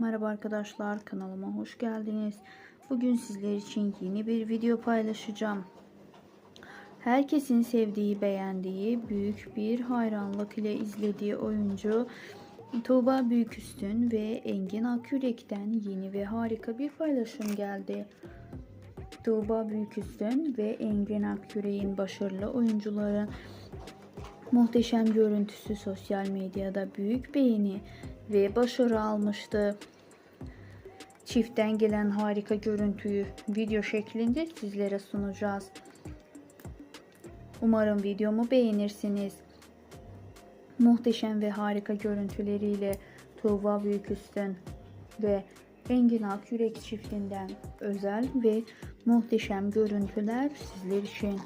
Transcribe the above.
Merhaba arkadaşlar kanalıma hoş geldiniz. Bugün sizler için yeni bir video paylaşacağım. Herkesin sevdiği, beğendiği, büyük bir hayranlık ile izlediği oyuncu Tuğba Büyüküstün ve Engin Akyürek'ten yeni ve harika bir paylaşım geldi. Tuğba Büyüküstün ve Engin Akyürek'in başarılı oyuncuların muhteşem görüntüsü sosyal medyada büyük beğeni ve başarı almıştı. Çiftten gelen harika görüntüyü video şeklinde sizlere sunacağız. Umarım videomu beğenirsiniz. Muhteşem ve harika görüntüleriyle Tuğba Büyüküstün ve Engin Akyürek çiftinden özel ve muhteşem görüntüler sizler için.